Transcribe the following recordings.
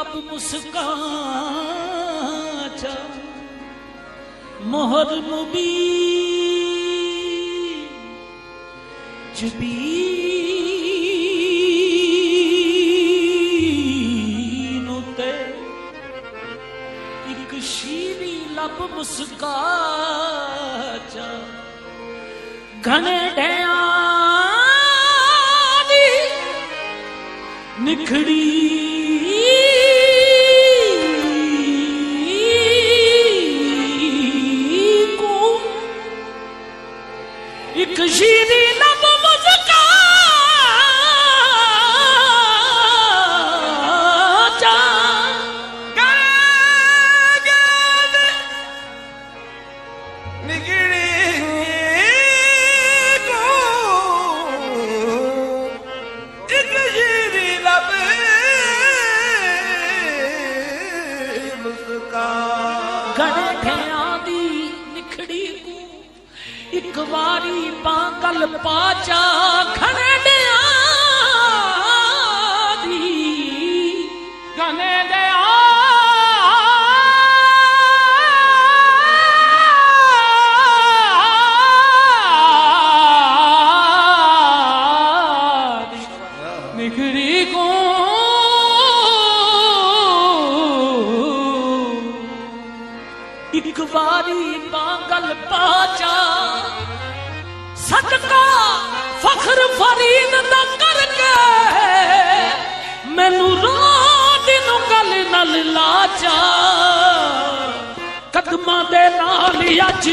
ਲਬ ਮੁਸਕਾਨ ਚਾ ਮੋਹਰ ਮੁਬੀ। ਜਬੀਨ ਉਤੇ ਇੱਕ ਸ਼ੀਰੀ ਲਬ ਮੁਸਕਾਨ ਚਾ ਘਣੇ ਢਿਆਂ ਦੀ ਨਿਖੜੀ ਇੱਕ ਵਾਰੀ ਪਾਗਲ ਪਾਚਾ ਖੜੜਿਆਂ ਫਖਰ ਦਾ ਕਰਕੇ। ਮੈਨੂੰ ਰਾਤ ਨੂੰ ਗਲ ਨਾਲ ਲਾਚਾ। ਕਦਮਾਂ ਦੇ ਨਾਲ ਅੱਜ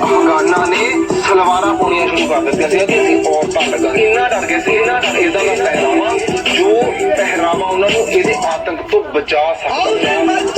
ਮਗਾਨਾ ਨੇ ਸਲਵਾਰਾਂ ਪਾਉਣੀਆਂ ਸ਼ੁਰੂ ਕਰ ਦਿੱਤੀਆਂ ਸੀ ਤੇ ਅਸੀਂ ਔਰ ਘੱਟ ਗਏ ਇੰਨਾ ਡਰ ਗਏ ਸੀ ਇੰਨਾ ਡਰ ਇਹਦਾ ਦਾ ਪਹਿਰਾਵਾ ਜੋ ਪਹਿਰਾਵਾ ਉਹਨਾਂ ਨੂੰ ਇਹਦੇ ਆਤੰਕ ਤੋਂ ਬਚਾ ਸਕਦਾ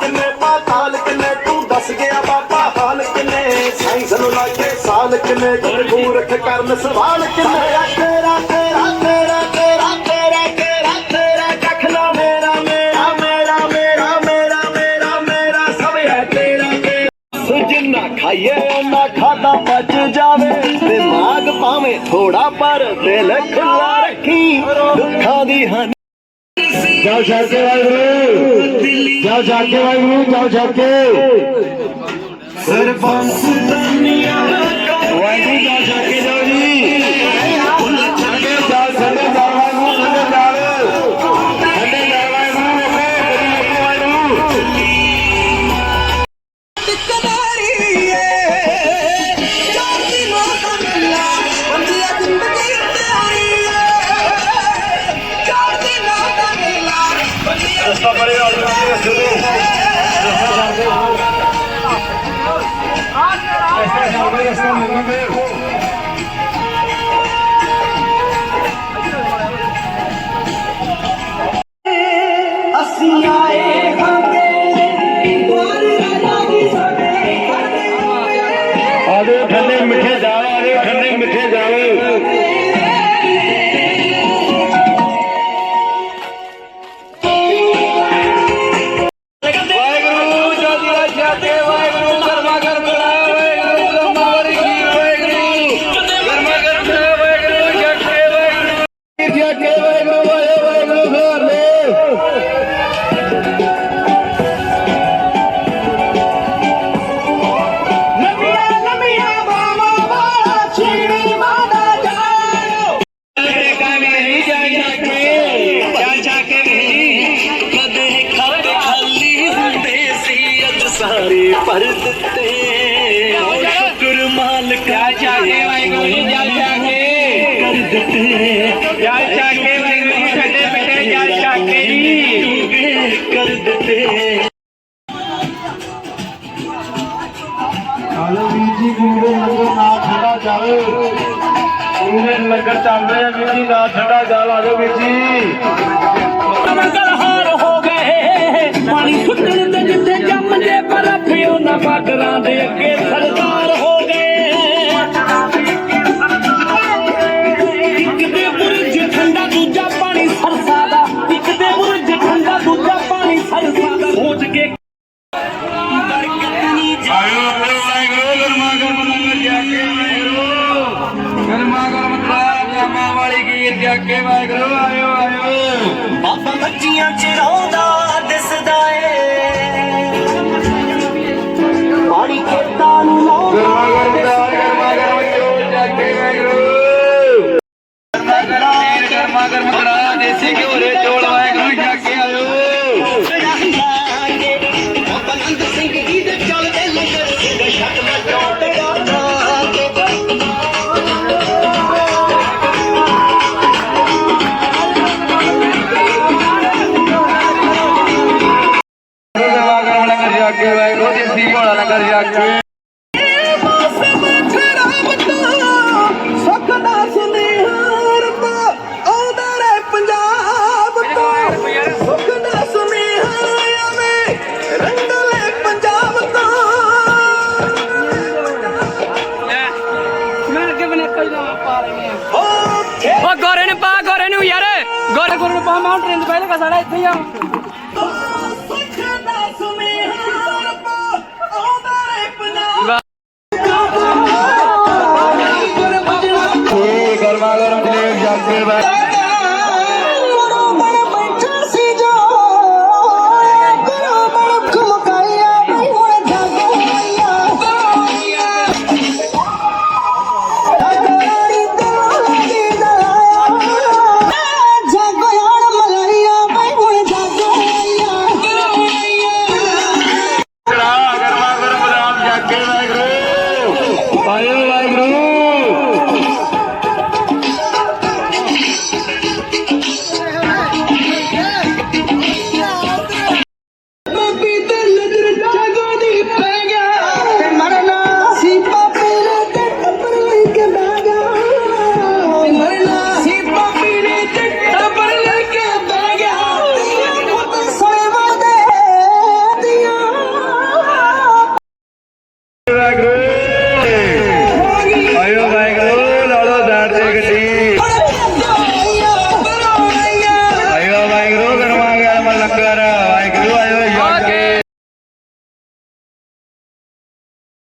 ਕਿੰਨੇ ਪਾਤਾਲ ਕਿੰਨੇ, ਤੂੰ ਦੱਸ ਗਿਆ ਬਾਬਾ ਹਾਲ ਕਿੰਨੇ? ਸਾਈਂ ਸਾਨੂੰ ਲਾਗੇ ਸਾਲ ਕਿੰਨੇ ਗੁਰੂ ਰੱਖ ਕਰਨ ਸਵਾਲ ਕਿੰਨੇ? ਆ ਤੇਰਾ ਤੇਰਾ ਤੇਰਾ ਤੇਰਾ ਤੇਰਾ ਤੇਰਾ ਤੇਰਾ ਕਖਲਾ ਮੇਰਾ ਮੇਰਾ ਮੇਰਾ ਮੇਰਾ ਮੇਰਾ ਮੇਰਾ ਮੇਰਾ, ਸਭ ਹੈ ਤੇਰਾ ਤੇਰਾ। ਜਿੰਨਾ ਖਾਈਏ ਉਹਨਾਂ ਖਾਦਾ ਬਚ ਜਾਵੇ ਦਿਮਾਗ ਭਾਵੇਂ ਥੋੜਾ ਪਰ ਦਿਲ ਖੁੱਲਾ ਰੱਖੀ। ਦੁੱਖਾਂ ਦੀ ਹਨ। ਜੈ ਸ਼ਾਹ ਕੇ ਵਾਹਿਗੁਰੂ। ਜਾਓ ਜਾ ਕੇ ਵਾਹਿਗੁਰੂ ਜਾਓ ਜਾ ਕੇ ਸਰਬੰਸ ਦੁਨੀਆ ਮਾਲਕਾ ਚਾਕੇ ਵਾਹਿਗੁਰੂ ਜੀ ਜਲ ਚਾਕੇ ਕਰ ਦਿੱਤੇ ਜਲ ਚਾਕੇ ਵਾਹਿਗੁਰੂ ਜੀ ਠੰਡੇ ਮਿੱਠੇ ਜਲ ਚਾਕੇ ਜੀ। ਕਰ ਦਿੱਤੇ ਆਲੋ ਵੀਰ ਜੀ ਗੁਰੂ ਦੇ ਲੰਗਰ ਨਾ ਠੰਡਾ ਜਾਵੇ। ਗੁਰੂ ਦੇ ਲੰਗਰ ਚੱਲ ਰਹੇ ਵੀਰ ਜੀ ਨਾ ਠੰਡਾ ਜਾਲ ਆ ਜਾਓ ਵੀਰ ਜੀ। ਮੰਗਲ ਹਾਰ ਹੋ ਗਏ ਪਾਣੀ ਸੁੱਟਣ ਤੇ ਜਿੱਥੇ ਜੰਮਦੇ ਬਰਫ਼ ਉਹਨਾਂ ਬਾਰਡਰਾਂ ਦੇ ਅੱਗੇ ਸਰਦਾਰ। ਰਹੇ ਆ। ਓ ਗੋਰੇ ਨੂੰ ਪਾ ਗੋਰੇ ਨੂੰ ਯਾਰ। ਗੋਰੇ ਗੋਰੇ ਨੂੰ ਪਾ ਰੇਂਜ ਪਹਿਲੇ ਕਾ ਸਾਡਾ ਇੱਥੇ ਹੀ ਆ। ਸੁੱਖ ਦਾ বাংলার